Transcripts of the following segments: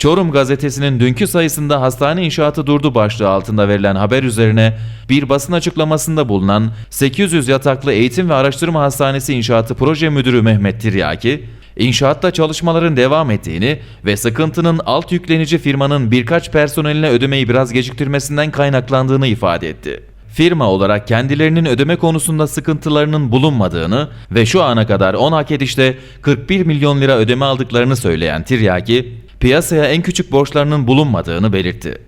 Çorum gazetesinin dünkü sayısında hastane inşaatı durdu başlığı altında verilen haber üzerine bir basın açıklamasında bulunan 800 yataklı Eğitim ve Araştırma Hastanesi İnşaatı Proje Müdürü Mehmet Tiryaki, inşaatta çalışmaların devam ettiğini ve sıkıntının alt yüklenici firmanın birkaç personeline ödemeyi biraz geciktirmesinden kaynaklandığını ifade etti. Firma olarak kendilerinin ödeme konusunda sıkıntılarının bulunmadığını ve şu ana kadar 10 hak edişte 41 milyon lira ödeme aldıklarını söyleyen Tiryaki, piyasaya en küçük borçlarının bulunmadığını belirtti.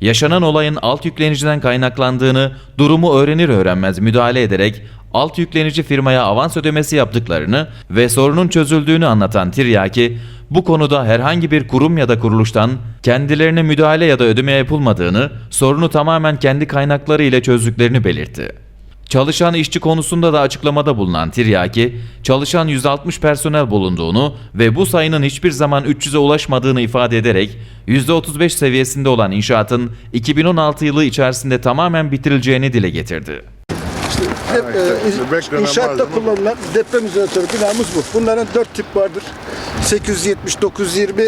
Yaşanan olayın alt yükleniciden kaynaklandığını durumu öğrenir öğrenmez müdahale ederek alt yüklenici firmaya avans ödemesi yaptıklarını ve sorunun çözüldüğünü anlatan Tiryaki, bu konuda herhangi bir kurum ya da kuruluştan kendilerine müdahale ya da ödeme yapılmadığını, sorunu tamamen kendi kaynakları ile çözdüklerini belirtti. Çalışan işçi konusunda da açıklamada bulunan Tiryaki, çalışan 160 personel bulunduğunu ve bu sayının hiçbir zaman 300'e ulaşmadığını ifade ederek %35 seviyesinde olan inşaatın 2016 yılı içerisinde tamamen bitirileceğini dile getirdi. Dep, e, işte inşaatta kullanılan deprem izolatörü binamız bu. Bunların dört tip vardır. 870, 920,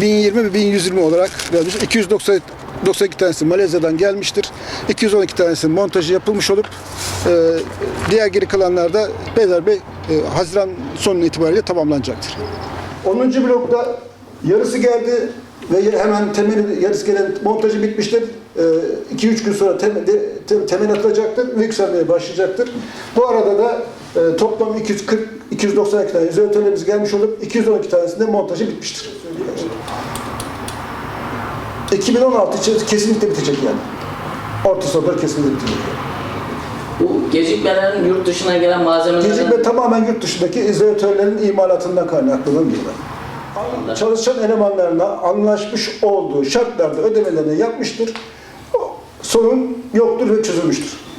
1020 ve 1120 olarak vermiş. 290 92 tanesi Malezya'dan gelmiştir. 212 tanesi montajı yapılmış olup e, diğer geri kalanlar da Beyler Bey e, Haziran sonu itibariyle tamamlanacaktır. 10. blokta yarısı geldi ve hemen temeli yarısı gelen montajı bitmiştir. 2-3 gün sonra temel, te- temel atılacaktır ve yükselmeye başlayacaktır. Bu arada da e, toplam 240 292 tane izolatörlerimiz gelmiş olup 212 tanesinde montajı bitmiştir. 2016 için kesinlikle bitecek yani. Orta sonunda kesinlikle bitecek. Bu gecikmelerin yurt dışına gelen malzemelerin Gecikme tamamen yurt dışındaki izolatörlerin imalatından kaynaklanan bir olay. Çalışan elemanlarına anlaşmış olduğu şartlarda ödemelerini yapmıştır. Sorun yoktur ve çözülmüştür.